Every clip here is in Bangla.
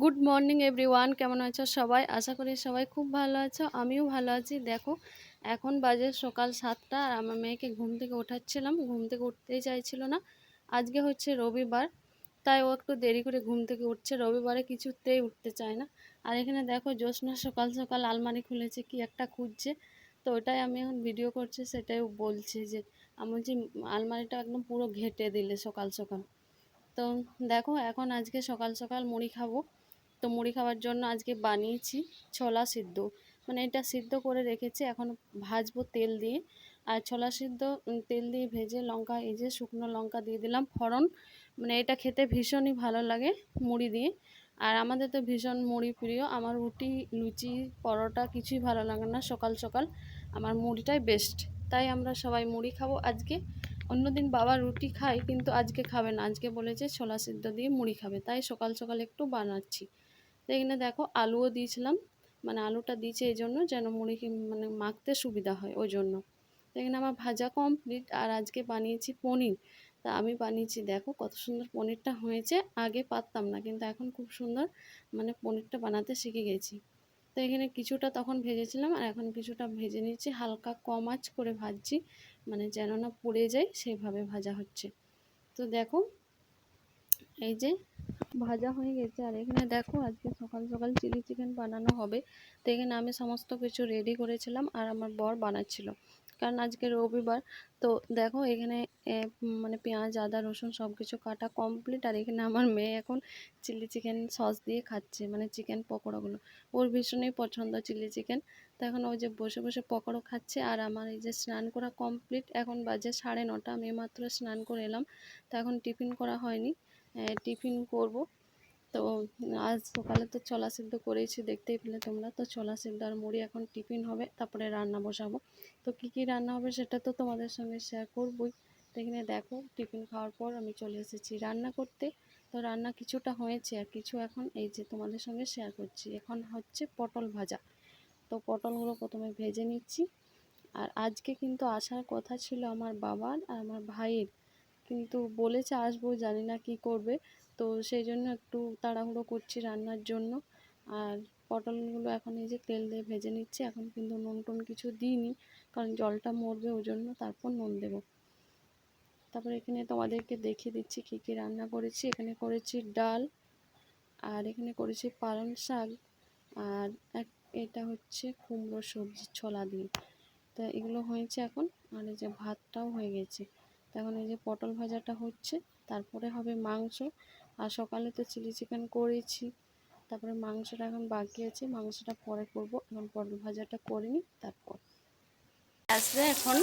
গুড মর্নিং এভরিওয়ান কেমন আছো সবাই? আশা করি সবাই খুব ভালো আছো। আমিও ভালো আছি। দেখো, এখন বাজে সকাল সাতটা আর আমার মেয়েকে ঘুম থেকে ওঠাচ্ছিলাম। ঘুম থেকে উঠতেই চাইছিল না। আজকে হচ্ছে রবিবার, তাই ও একটু দেরি করে ঘুম থেকে উঠছে। রবিবারে কিছুতেই উঠতে চায় না। আর এখানে দেখো, জ্যোৎস্না সকাল সকাল আলমারি খুলেছে, কি একটা খুঁজছে। তো ওটাই আমি এখন ভিডিও করছি, সেটাই বলছে যে, আমি বলছি, আলমারিটা একদম পুরো ঘেটে দিলে সকাল সকাল। তো দেখো, এখন আজকে সকাল সকাল মুড়ি খাব। তো মুড়ি খাওয়ার জন্য আজকে বানিয়েছি ছোলা সিদ্ধ। মানে এটা সিদ্ধ করে রেখেছি, এখন ভাজবো তেল দিয়ে। আর ছোলা সিদ্ধ তেল দিয়ে ভেজে লঙ্কা, এই যে শুকনো লঙ্কা দিয়ে দিলাম ফড়ন। মানে এটা খেতে ভীষণই ভালো লাগে মুড়ি দিয়ে। আর আমাদের তো ভীষণ মুড়ি প্রিয়, আমার রুটি, লুচি, পরোটা কিছুই ভালো লাগে না সকাল সকাল। আমার মুড়িটাই বেস্ট তাই আমরা সবাই মুড়ি খাব আজকে। অন্যদিন বাবা রুটি খায়, কিন্তু আজকে খাবে না। আজকে বলেছে ছোলা সিদ্ধ দিয়ে মুড়ি খাবে, তাই সকাল সকাল একটু বানাচ্ছি। তো এখানে দেখো আলুও দিয়েছিলাম। মানে আলুটা দিয়েছে এই জন্য যেন মুড়ি মানে মাখতে সুবিধা হয় ওই জন্য। তো এখানে আমার ভাজা কমপ্লিট আর আজকে বানিয়েছি পনির। তা আমি বানিয়েছি দেখো কত সুন্দর পনিরটা হয়েছে। আগে পারতাম না কিন্তু এখন খুব সুন্দর মানে পনিরটা বানাতে শিখে গেছি। তো এখানে কিছুটা তখন ভেজেছিলাম আর এখন কিছুটা ভেজে নিচ্ছি। হালকা কম আঁচ করে ভাজছি। মানে যেন না পুড়ে যায় সেইভাবে ভাজা হচ্ছে। তো দেখো এই যে ভাজা হয়ে গেছে আর এখানে দেখো আজকে সকাল সকাল চিলি চিকেন বানানো হবে। তো এখানে আমি সমস্ত কিছু রেডি করেছিলাম আর আমার বর বানাচ্ছিল। কারণ আজকে রবিবার। তো দেখো এখানে মানে পেঁয়াজ, আদা, রসুন সব কিছু কাটা কমপ্লিট আর এখানে আমার মেয়ে এখন চিলি চিকেন সস দিয়ে খাচ্ছে মানে চিকেন পকোড়াগুলো। ওর ভীষণই পছন্দ চিলি চিকেন তো এখন ওই যে বসে বসে পকোড়ো খাচ্ছে আর আমার এই যে স্নান করা কমপ্লিট এখন বাজে সাড়ে নটা। আমি মাত্র স্নান করে এলাম। তো এখন টিফিন করা হয়নি। টিফিন করব। তো আজ সকালে তো ছোলা সিদ্ধ করেছি, দেখতেই পেলে তোমরা। তো ছোলা সিদ্ধ আর মুড়ি এখন টিফিন হবে, তারপরে রান্না বসাবো। তো কী কী রান্না হবে সেটা তো তোমাদের সঙ্গে শেয়ার করবই। তো এখানে দেখো, টিফিন খাওয়ার পর আমি চলে এসেছি রান্না করতে। তো রান্না কিছুটা হয়েছে আর কিছু এখন এই যে তোমাদের সঙ্গে শেয়ার করছি। এখন হচ্ছে পটল ভাজা। তো পটলগুলো প্রথমে ভেজে নিচ্ছি। আর আজকে কিন্তু আসার কথা ছিল আমার বাবার আর আমার ভাইয়ের। কিন্তু বলেছে আসব, জানি না কি করবে। তো সেই জন্য একটু তাড়াহুড়ো করছি রান্নার জন্য। আর পটলগুলো এখন এই যে তেল দিয়ে ভেজে নিচ্ছি। এখন কিন্তু নুন টুন কিছু দিইনি, কারণ জলটা মরবে ওই জন্য তারপর নুন দেব। তারপর এখানে তোমাদেরকে দেখিয়ে দিচ্ছি কী কী রান্না করেছি। এখানে করেছি ডাল, আর এখানে করেছি পালং শাক, আর এক, এটা হচ্ছে কুমড়ো সবজি, ছোলা দিয়ে। তো এগুলো হয়েছে এখন, আর এই যে ভাতটাও হয়ে গেছে। এখন এই যে পটল ভাজাটা হচ্ছে, তারপরে হবে মাংস। আর সকালে তো চিলি চিকেন করেছি। তারপরে মাংসটা এখন বাকি আছে, মাংসটা পরে করব। এখন পটল ভাজাটা করে নিই, তারপর। আসবে এখন।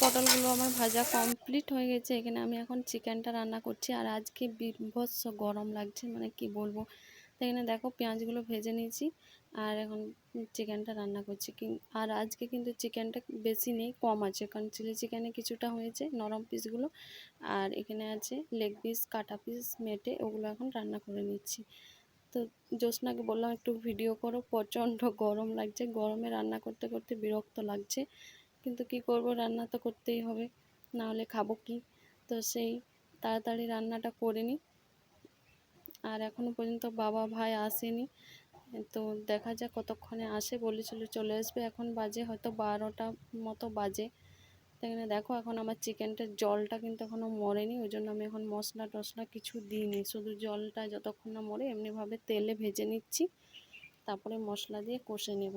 পটলগুলো আমার ভাজা কমপ্লিট হয়ে গেছে, এখানে আমি এখন চিকেনটা রান্না করছি। আর আজকে বিভৎস গরম লাগছে মানে কি বলব? তো এখানে দেখো পেঁয়াজগুলো ভেজে নিয়েছি আর এখন চিকেনটা রান্না করছি আর আজকে কিন্তু চিকেনটা বেশি নেই, কম আছে কারণ চিলি চিকেনে কিছুটা হয়েছে নরম পিসগুলো। আর এখানে আছে লেগ পিস, কাটা পিস, মেটে ওগুলো এখন রান্না করে নিচ্ছি। তো জ্যোৎস্নাকে বললাম একটু ভিডিও করো, প্রচণ্ড গরম লাগছে, গরমে রান্না করতে করতে বিরক্ত লাগছে। কিন্তু কি করব, রান্না তো করতেই হবে, না হলে খাব কি? তো সেই তাড়াতাড়ি রান্নাটা করে নিই। আর এখনও পর্যন্ত বাবা ভাই আসেনি। তো দেখা যাক কতক্ষণে আসে। বলেছিল চলে আসবে। এখন বাজে হয়তো বারোটা মতো বাজে। এখানে দেখো এখন আমার চিকেনটার জলটা কিন্তু এখনও মরেনি। ওই জন্য আমি এখন মশলা টশলা কিছু দিইনি। শুধু জলটা যতক্ষণ না মরে এমনিভাবে তেলে ভেজে নিচ্ছি। তারপরে মশলা দিয়ে কষে নেব।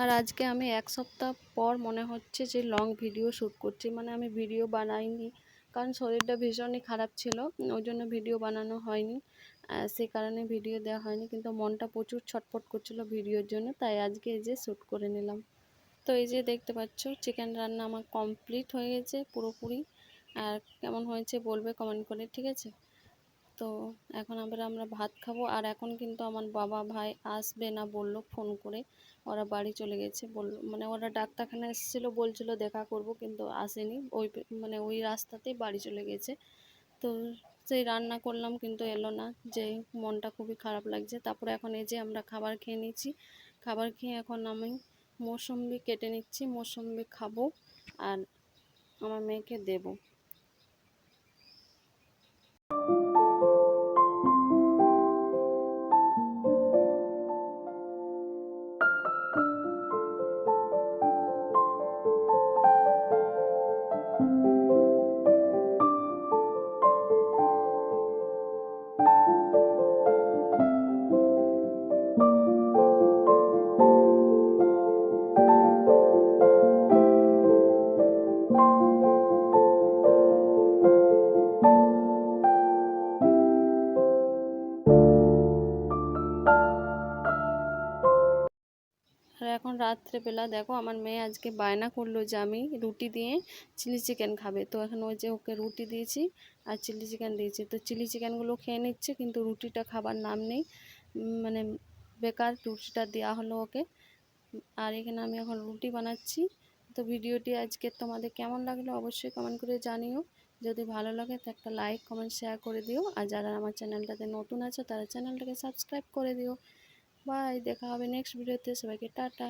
আর আজকে আমি এক সপ্তাহ পর মনে হচ্ছে যে লং ভিডিও শ্যুট করছি। মানে আমি ভিডিও বানাইনি। কারণ শরীরটা ভীষণই খারাপ ছিল ওই জন্য ভিডিও বানানো হয়নি। সে কারণে ভিডিও দেওয়া হয়নি, কিন্তু মনটা প্রচুর ছটফট করছিল ভিডিওর জন্য, তাই আজকে এই যে শ্যুট করে নিলাম। তো এই যে দেখতে পাচ্ছ চিকেন রান্না আমার কমপ্লিট হয়ে গেছে পুরোপুরি। আর কেমন হয়েছে বলবে কমেন্ট করে, ঠিক আছে? তো এখন আবার আমরা ভাত খাব। আর এখন কিন্তু আমার বাবা ভাই আসবে না বলল ফোন করে। ওরা বাড়ি চলে গেছে বলল মানে ওরা ডাক্তারখানা এসেছিল, বলছিল দেখা করব কিন্তু আসেনি। ওই মানে ওই রাস্তাতেই বাড়ি চলে গেছে। তো সেই রান্না করলাম কিন্তু এলো না। যে মনটা খুবই খারাপ লাগছে। তারপরে এখন এই যে আমরা খাবার খেয়ে নিচ্ছি। খাবার খেয়ে এখন আমি মৌসম্বি কেটে নিচ্ছি। মৌসম্বি খাব আর আমার মেয়েকে দেবো। এখন রাত্রেবেলা দেখো আমার মেয়ে আজকে বায়না করল যে আমি রুটি দিয়ে চিলি চিকেন খাবে। তো এখন ওই যে ওকে রুটি দিয়েছি আর চিলি চিকেন দিয়েছি। তো চিলি চিকেনগুলো খেয়ে নিচ্ছে কিন্তু রুটিটা খাবার নাম নেই। মানে বেকার রুটিটা দেওয়া হলো ওকে। আর এখানে আমি এখন রুটি বানাচ্ছি। তো ভিডিওটি আজকে তোমাদের কেমন লাগল অবশ্যই কমেন্ট করে জানিও। যদি ভালো লাগে তো একটা লাইক কমেন্ট শেয়ার করে দিও। আর যারা আমার চ্যানেলটাতে নতুন আছে তারা চ্যানেলটাকে সাবস্ক্রাইব করে দিও। বাই দেখা হবে নেক্সট ভিডিওতে সবাইকে টাটা।